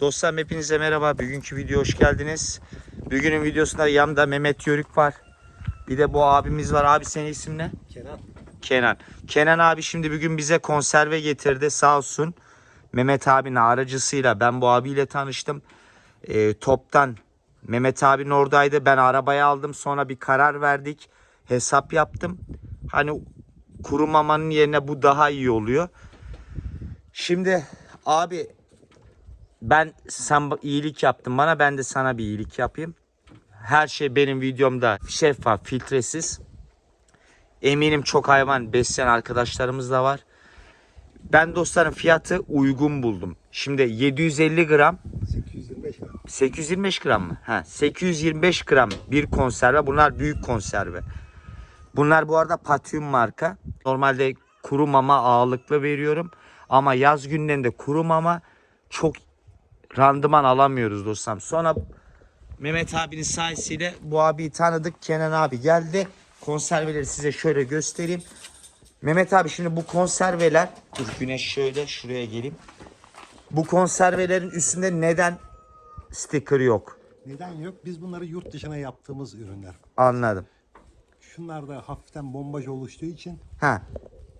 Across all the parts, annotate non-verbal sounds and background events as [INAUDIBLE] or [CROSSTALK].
Dostlarım hepinize merhaba. Bugünkü video hoş geldiniz. Bugünün videosunda yanımda Mehmet Yörük var. Bir de bu abimiz var. Abi senin isim ne? Kenan. Kenan. Kenan abi şimdi bugün bize konserve getirdi sağ olsun. Mehmet abinin aracısıyla ben bu abiyle tanıştım. Ee, toptan Mehmet abinin oradaydı. Ben arabayı aldım. Sonra bir karar verdik. Hesap yaptım. Hani kuru mamanın yerine bu daha iyi oluyor. Şimdi abi ben sen iyilik yaptın bana ben de sana bir iyilik yapayım. Her şey benim videomda şeffaf, filtresiz. Eminim çok hayvan besleyen arkadaşlarımız da var. Ben dostlarım fiyatı uygun buldum. Şimdi 750 gram 825 lira. 825 gram mı? Ha, 825 gram bir konserve. Bunlar büyük konserve. Bunlar bu arada Patrium marka. Normalde kuru mama ağırlıklı veriyorum. Ama yaz günlerinde kuru mama çok randıman alamıyoruz dostlarım. Sonra Mehmet abinin sayesinde bu abiyi tanıdık. Kenan abi geldi. Konserveleri size şöyle göstereyim. Mehmet abi şimdi bu konserveler dur güneş şöyle şuraya geleyim. Bu konservelerin üstünde neden sticker yok? Neden yok? Biz bunları yurt dışına yaptığımız ürünler. Anladım. Şunlar da hafiften bombaj oluştuğu için Ha.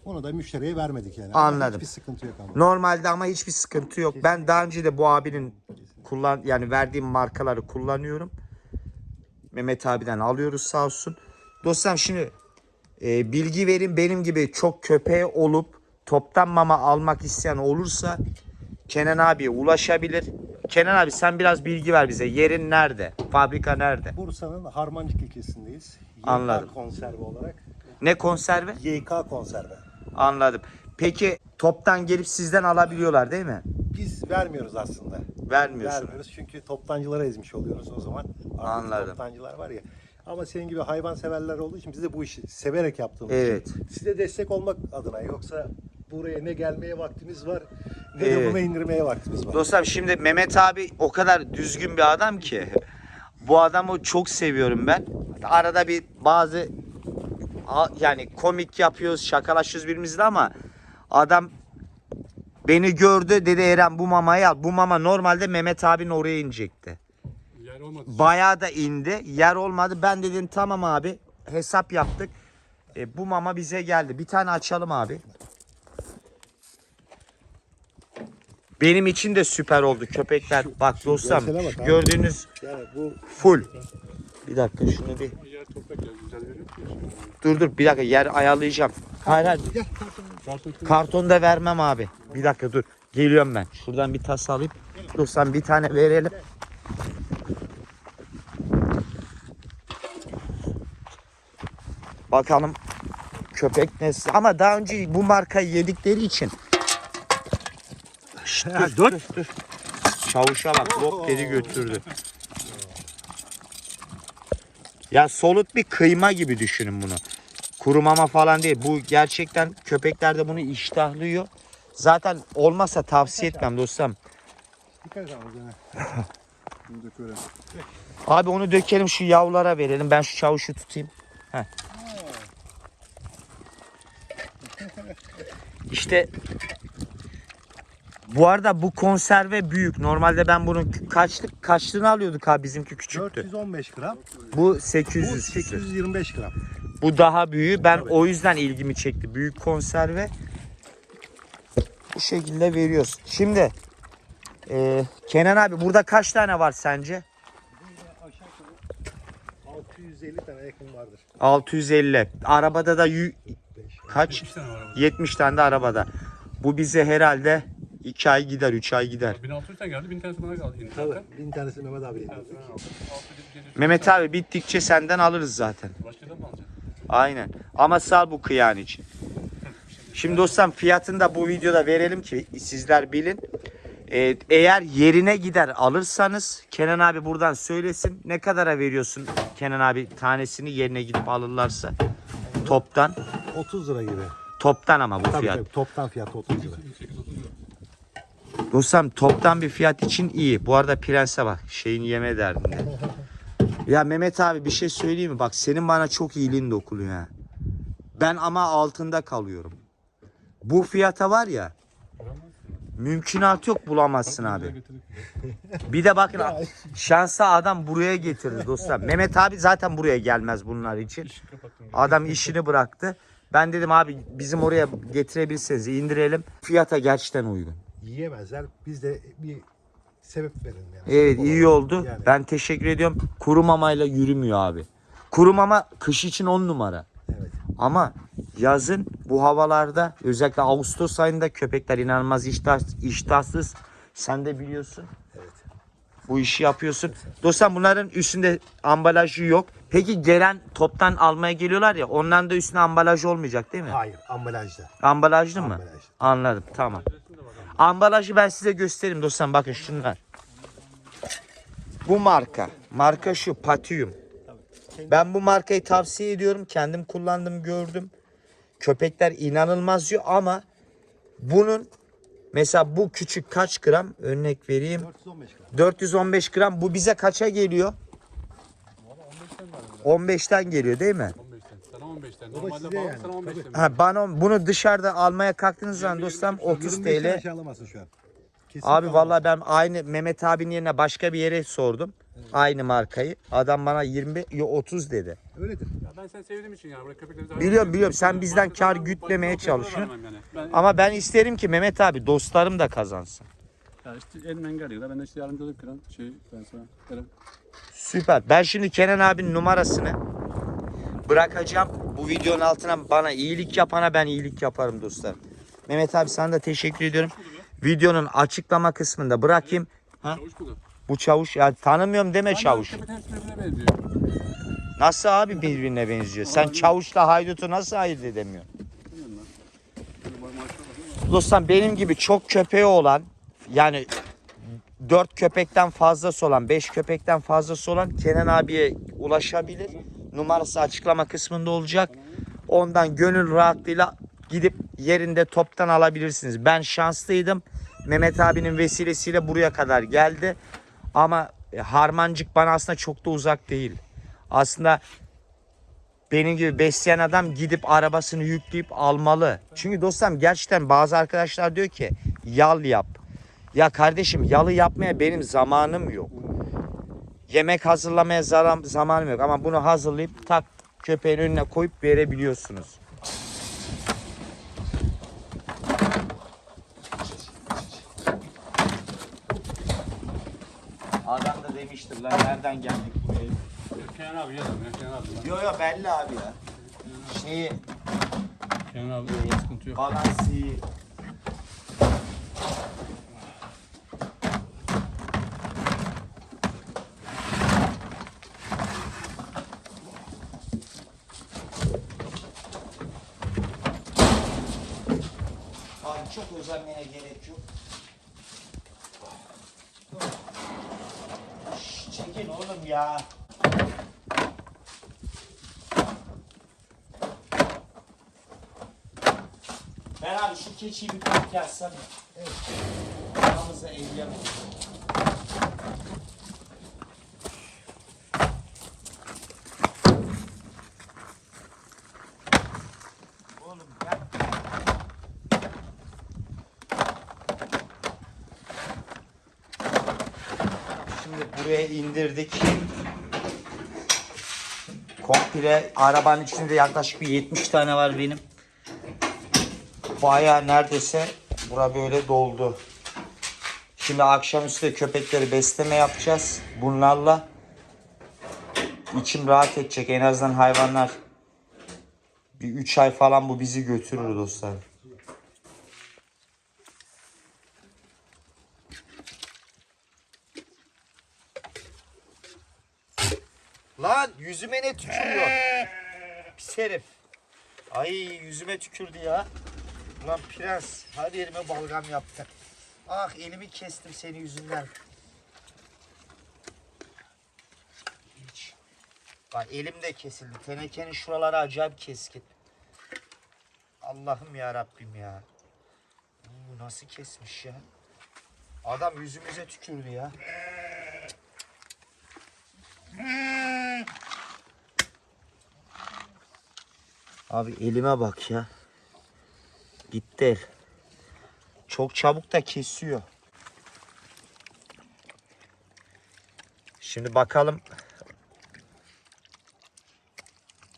Onu da müşteriye vermedik yani. Ama Anladım. Hiçbir sıkıntı yok ama. Normalde ama hiçbir sıkıntı yok. Ben daha önce de bu abinin kullan yani verdiğim markaları kullanıyorum. Mehmet abiden alıyoruz sağ olsun. Dostlarım şimdi e, bilgi verin benim gibi çok köpeği olup toptan mama almak isteyen olursa Kenan abiye ulaşabilir. Kenan abi sen biraz bilgi ver bize. Yerin nerede? Fabrika nerede? Bursa'nın Harmancık ilçesindeyiz. YK Anladım. konserve olarak. Ne konserve? YK konserve. Anladım. Peki toptan gelip sizden alabiliyorlar değil mi? Biz vermiyoruz aslında. Vermiyorsun. Vermiyoruz çünkü toptancılara ezmiş oluyoruz o zaman. Artık Anladım. Toptancılar var ya. Ama senin gibi hayvan severler olduğu için biz de bu işi severek yaptığımız Evet. için size destek olmak adına yoksa buraya ne gelmeye vaktimiz var ne Evet. de buna indirmeye vaktimiz var. Dostlarım şimdi Mehmet abi o kadar düzgün bir adam ki. Bu adamı çok seviyorum ben. Arada bir bazı yani komik yapıyoruz, şakalaşıyoruz birbirimizle ama adam beni gördü dedi Eren bu mamayı al. Bu mama normalde Mehmet abinin oraya inecekti. Yer olmadı. Bayağı da indi. Yer olmadı. Ben dedim tamam abi. Hesap yaptık. E, bu mama bize geldi. Bir tane açalım abi. Benim için de süper oldu köpekler. Bak dostum görsele bak şu abi. gördüğünüz Yani bu full. Bir dakika şunu bir Dur dur bir dakika yer ayarlayacağım. Hayır hayır Karton karton da vermem abi. Bir dakika dur. Geliyorum ben. Şuradan bir tas alayım. Dostum bir tane verelim. Bakalım köpek nesli. Ama daha önce bu markayı yedikleri için. Şşt, dur, dur, dur. Çavuşa bak hop dedi götürdü. Ya solut bir kıyma gibi düşünün bunu. Kurumama falan değil. Bu gerçekten köpekler de bunu iştahlıyor. Zaten olmasa tavsiye etmem dostum. [LAUGHS] Abi onu dökelim şu yavrulara verelim. Ben şu çavuşu tutayım. Heh. İşte bu arada bu konserve büyük. Normalde ben bunun kaçlık kaçlığını alıyorduk abi bizimki küçüktü. 415 gram. Bu Bu 800. 825 gram. Bu daha büyüğü. Ben Tabii. o yüzden ilgimi çekti. Büyük konserve. Bu şekilde veriyoruz. Şimdi e, Kenan abi burada kaç tane var sence? Burada aşağı yukarı 650 tane yakın vardır. 650. Arabada da yü- kaç? 70 tane arabada. 70 tane de arabada. Bu bize herhalde 2 ay gider, 3 ay gider. 1600 tane geldi. 1000 tanesi bana kaldı. indi Tabii. zaten. Bin tanesi Mehmet abi Bir indirdik. tanesini aldım. 600, 700. Mehmet abi bittikçe senden alırız zaten. Başkadan mı alacaksın? Aynen. Ama sal bu kıyan için. Şimdi dostum fiyatını da bu videoda verelim ki sizler bilin. Ee, eğer yerine gider alırsanız Kenan abi buradan söylesin. Ne kadara veriyorsun Kenan abi tanesini yerine gidip alırlarsa? Toptan. 30 lira gibi. Toptan ama bu Tabii fiyat. tabii toptan fiyatı 30 lira. 830 lira. Dostum toptan bir fiyat için iyi. Bu arada prense bak şeyin yeme derdinde. [LAUGHS] Ya Mehmet abi bir şey söyleyeyim mi? Bak senin bana çok iyiliğin dokunuyor ha. Ben ama altında kalıyorum. Bu fiyata var ya Mümkünat yok bulamazsın abi. [LAUGHS] [LAUGHS] Bir de bakın şansa adam buraya getirdi dostlar. Mehmet abi zaten buraya gelmez bunlar için. Adam işini bıraktı. Ben dedim abi bizim oraya getirebilseniz indirelim. Fiyata gerçekten uygun. Yiyemezler. Biz de bir sebep verelim yani. Evet Sebep iyi oldu. Yani, Ben teşekkür ediyorum. Kuru mamayla yürümüyor abi. Kuru mama kış için 10 numara. Evet. Ama yazın bu havalarda özellikle Ağustos ayında köpekler inanılmaz iştah, iştahsız. Sen de biliyorsun. Evet. Bu işi yapıyorsun. Dostlar bunların üstünde ambalajı yok. Peki gelen toptan almaya geliyorlar ya onların da üstüne ambalaj olmayacak değil mi? Hayır. Ambalajda. Ambalajlı mı? Ambalaj. Anladım tamam. Ambalajı ben size göstereyim dostlar bakın şunlar. Bu marka. Marka şu Patium. Ben bu markayı tavsiye ediyorum. Kendim kullandım gördüm. Köpekler inanılmaz yiyor ama bunun mesela bu küçük kaç gram örnek vereyim. 415 gram. 415 gram bu bize kaça geliyor? Valla 15'ten var. 15'ten geliyor değil mi? 15'ten. Sana 15'ten. O da Normalde size bağlı yani, sana 15'ten. Ha bana bunu dışarıda almaya kalktığınız zaman dostlarım 30 25'ten TL. aşağı alamazsın şu an. Kesinlikle Abi alamazsın. vallahi ben aynı Mehmet abinin yerine başka bir yere sordum. Aynı markayı. Adam bana 20 yo 30 dedi. Öyledir. Ya ben seni sevdiğim için yani. Buraya köpekleri Biliyorum, biliyorum. Sen bizden kar gütlemeye çalışıyorsun. Yani. Ben, Ama ben isterim ki Mehmet abi dostlarım da kazansın. ya işte elimden geldiği kadar ben de işte yardımcı olup kıran şey ben sana verem. Süper. Ben şimdi Kenan abinin numarasını bırakacağım. Bu videonun altına bana iyilik yapana ben iyilik yaparım dostlar. Mehmet abi sana da teşekkür ediyorum. Videonun açıklama kısmında bırakayım. Ha? Bu çavuş ya tanımıyorum deme çavuş. Nasıl abi birbirine benziyor? Sen çavuşla haydutu nasıl ayırt edemiyorsun? Dostlar benim gibi çok köpeği olan yani 4 köpekten fazlası olan 5 köpekten fazlası olan Kenan abiye ulaşabilir. Numarası açıklama kısmında olacak. Ondan gönül rahatlığıyla gidip yerinde toptan alabilirsiniz. Ben şanslıydım. Mehmet abinin vesilesiyle buraya kadar geldi. Ama e, Harmancık bana aslında çok da uzak değil. Aslında benim gibi besleyen adam gidip arabasını yükleyip almalı. Çünkü dostum gerçekten bazı arkadaşlar diyor ki yal yap. Ya kardeşim yalı yapmaya benim zamanım yok. Yemek hazırlamaya zaram, zamanım yok ama bunu hazırlayıp tak köpeğin önüne koyup verebiliyorsunuz. Adam da demiştir lan nereden geldik buraya. Kenan abi yazın ya Kenan abi. Yo yo belli abi ya. Şeyi Kenan abi öyle sıkıntı yok. balansı çok özenmeye gerek yok. Şş, Çekin oğlum ya. Ben abi şu keçiyi bir park yazsam ya. Evet. Aramızda evleyemeyiz. Buraya indirdik. Komple arabanın içinde yaklaşık bir 70 tane var benim. Bayağı neredeyse bura böyle doldu. Şimdi akşamüstü köpekleri besleme yapacağız. Bunlarla içim rahat edecek. En azından hayvanlar bir 3 ay falan bu bizi götürür dostlar. Lan yüzüme ne tükürüyor? Pis herif. Ay yüzüme tükürdü ya. Lan prens her yerime balgam yaptı. Ah elimi kestim senin yüzünden. Hiç. Bak elim de kesildi. Tenekenin şuraları acayip keskin. Allah'ım ya Rabbim ya. Bu nasıl kesmiş ya? Adam yüzümüze tükürdü ya. Abi elime bak ya. Gitti el. Çok çabuk da kesiyor. Şimdi bakalım.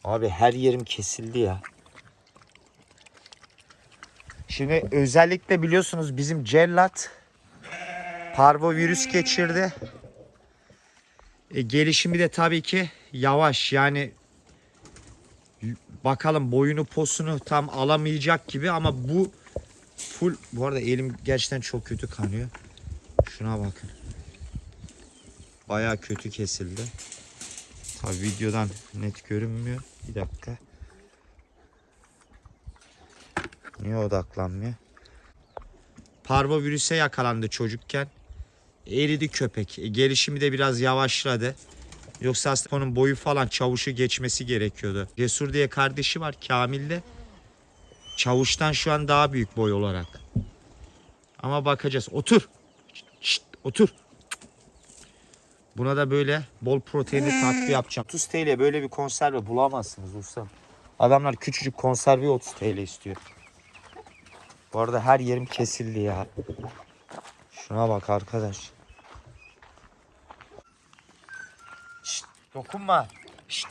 Abi her yerim kesildi ya. Şimdi özellikle biliyorsunuz bizim cellat parvovirüs geçirdi. E, gelişimi de tabii ki yavaş yani bakalım boyunu posunu tam alamayacak gibi ama bu full bu arada elim gerçekten çok kötü kanıyor. Şuna bakın. Baya kötü kesildi. Tabii videodan net görünmüyor. Bir dakika. Niye odaklanmıyor? Parvovirüse yakalandı çocukken. Eridi köpek. E, gelişimi de biraz yavaşladı. Yoksa aslında onun boyu falan çavuşu geçmesi gerekiyordu. Cesur diye kardeşi var Kamil de. Çavuştan şu an daha büyük boy olarak. Ama bakacağız. Otur. Şşt, otur. Buna da böyle bol proteinli takviye yapacağım. 30 TL böyle bir konserve bulamazsınız ustam. Adamlar küçücük konserve 30 TL istiyor. Bu arada her yerim kesildi ya. Şuna bak arkadaş. Dokunma. Şşt.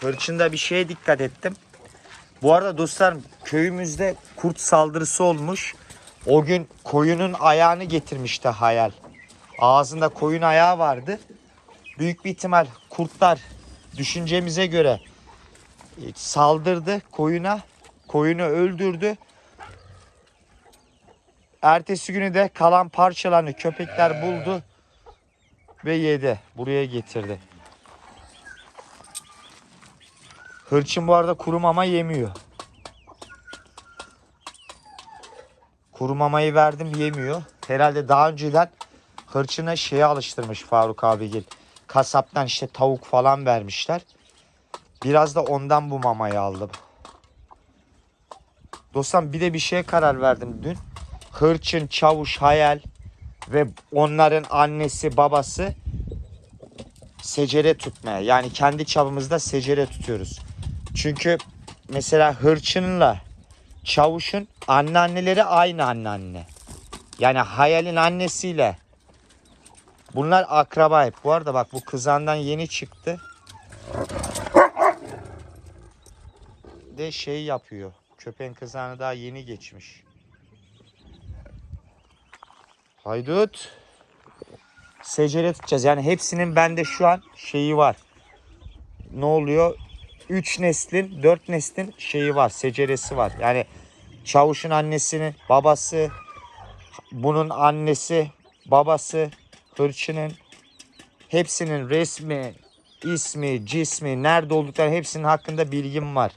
Hırçında bir şeye dikkat ettim. Bu arada dostlarım köyümüzde kurt saldırısı olmuş. O gün koyunun ayağını getirmişti hayal. Ağzında koyun ayağı vardı. Büyük bir ihtimal kurtlar düşüncemize göre e, saldırdı koyuna. Koyunu öldürdü. Ertesi günü de kalan parçalarını köpekler buldu ve yedi. Buraya getirdi. Hırçın bu arada kuru mama yemiyor. Kuru mamayı verdim yemiyor. Herhalde daha önceden hırçına şeye alıştırmış Faruk abigil. Kasaptan işte tavuk falan vermişler. Biraz da ondan bu mamayı aldım. Dostum bir de bir şeye karar verdim dün. Hırçın, çavuş, hayal ve onların annesi, babası secere tutmaya. Yani kendi çapımızda secere tutuyoruz. Çünkü mesela hırçınla çavuşun anneanneleri aynı anneanne. Yani hayalin annesiyle bunlar akraba hep. Bu arada bak bu kızandan yeni çıktı. De şey yapıyor. Köpeğin kızağını daha yeni geçmiş. Haydut. Secere tutacağız. Yani hepsinin bende şu an şeyi var. Ne oluyor? 3 neslin, 4 neslin şeyi var, seceresi var. Yani çavuşun annesinin, babası, bunun annesi, babası, hırçının hepsinin resmi, ismi, cismi, nerede oldukları hepsinin hakkında bilgim var.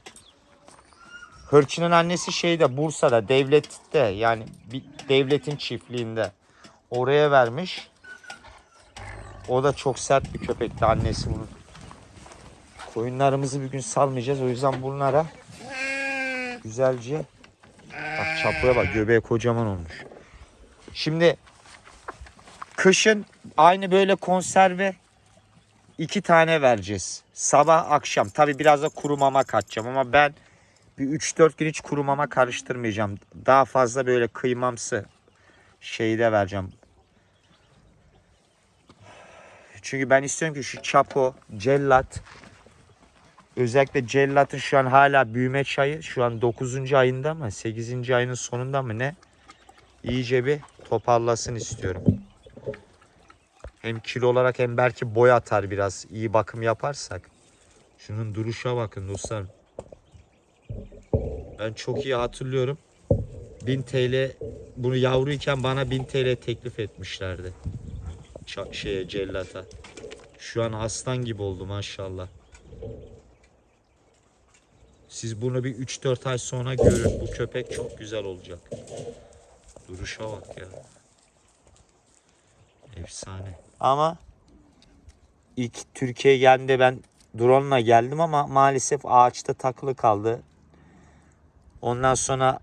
Hırçının annesi şeyde Bursa'da, devlette yani bir devletin çiftliğinde. Oraya vermiş. O da çok sert bir köpekti annesi bunun. Koyunlarımızı bir gün salmayacağız. O yüzden bunlara güzelce bak çapıya bak göbeği kocaman olmuş. Şimdi kışın aynı böyle konserve iki tane vereceğiz. Sabah akşam. Tabi biraz da kuru mama katacağım ama ben bir 3-4 gün hiç kuru mama karıştırmayacağım. Daha fazla böyle kıymamsı şeyde vereceğim. Çünkü ben istiyorum ki şu çapo, cellat, özellikle cellatın şu an hala büyüme çayı şu an 9. ayında mı 8. ayının sonunda mı ne? İyice bir toparlasın istiyorum. Hem kilo olarak hem belki boy atar biraz iyi bakım yaparsak. Şunun duruşa bakın dostlar. Ben çok iyi hatırlıyorum. 1000 TL bunu yavruyken bana 1000 TL teklif etmişlerdi. Ça- şeye cellata. Şu an aslan gibi oldu maşallah. Siz bunu bir 3-4 ay sonra görün. Bu köpek çok güzel olacak. Duruşa bak ya. Efsane. Ama ilk Türkiye'ye geldiğinde ben drone'la geldim ama maalesef ağaçta takılı kaldı. Ondan sonra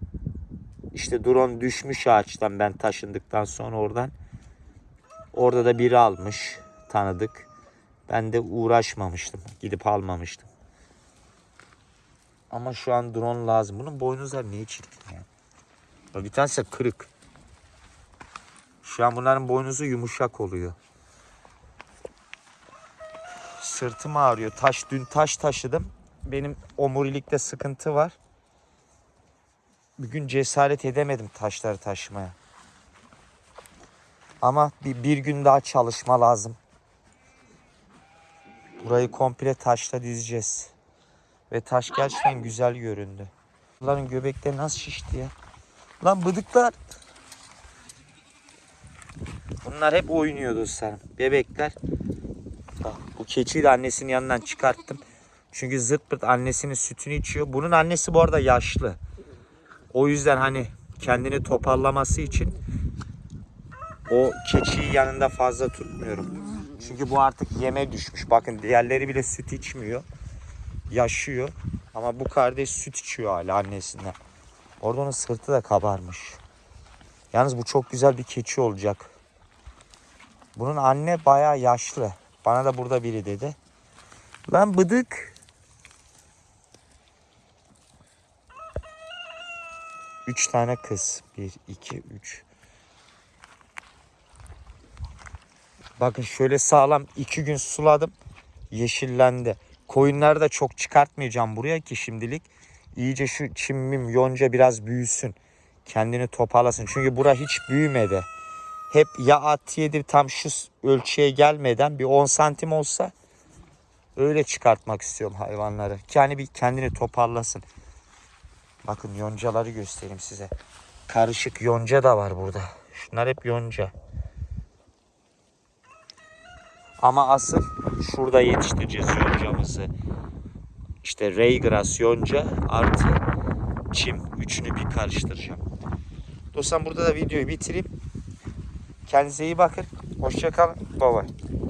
İşte drone düşmüş ağaçtan ben taşındıktan sonra oradan. Orada da biri almış. Tanıdık. Ben de uğraşmamıştım. Gidip almamıştım. Ama şu an drone lazım. Bunun boynuzları niye çirkin ya? Bir tanesi kırık. Şu an bunların boynuzu yumuşak oluyor. Sırtım ağrıyor. Taş dün taş taşıdım. Benim omurilikte sıkıntı var. Bugün cesaret edemedim taşları taşımaya. Ama bir, bir gün daha çalışma lazım. Burayı komple taşla dizeceğiz. Ve taş gerçekten güzel göründü. Bunların göbekleri nasıl şişti ya? Lan bıdıklar. Bunlar hep oynuyor dostlarım. Bebekler. Bak, keçiyi de annesinin yanından çıkarttım. Çünkü zırt pırt annesinin sütünü içiyor. Bunun annesi bu arada yaşlı. O yüzden hani kendini toparlaması için o keçiyi yanında fazla tutmuyorum. Çünkü bu artık yeme düşmüş. Bakın diğerleri bile süt içmiyor. Yaşıyor. Ama bu kardeş süt içiyor hala annesinden. Orada onun sırtı da kabarmış. Yalnız bu çok güzel bir keçi olacak. Bunun anne bayağı yaşlı. Bana da burada biri dedi. Lan bıdık. Üç tane kız. Bir, iki, üç. Bakın şöyle sağlam iki gün suladım. Yeşillendi. Koyunları da çok çıkartmayacağım buraya ki şimdilik. İyice şu çimim yonca biraz büyüsün. Kendini toparlasın. Çünkü bura hiç büyümedi. Hep ya at yedi tam şu ölçüye gelmeden bir 10 santim olsa öyle çıkartmak istiyorum hayvanları. Ki hani bir kendini toparlasın. Bakın yoncaları göstereyim size. Karışık yonca da var burada. Şunlar hep yonca. Ama asıl şurada yetiştireceğiz yoncamızı. İşte reygras yonca artı çim. Üçünü bir karıştıracağım. Dostlar burada da videoyu bitireyim. Kendinize iyi bakın. Hoşçakalın. Bye bye.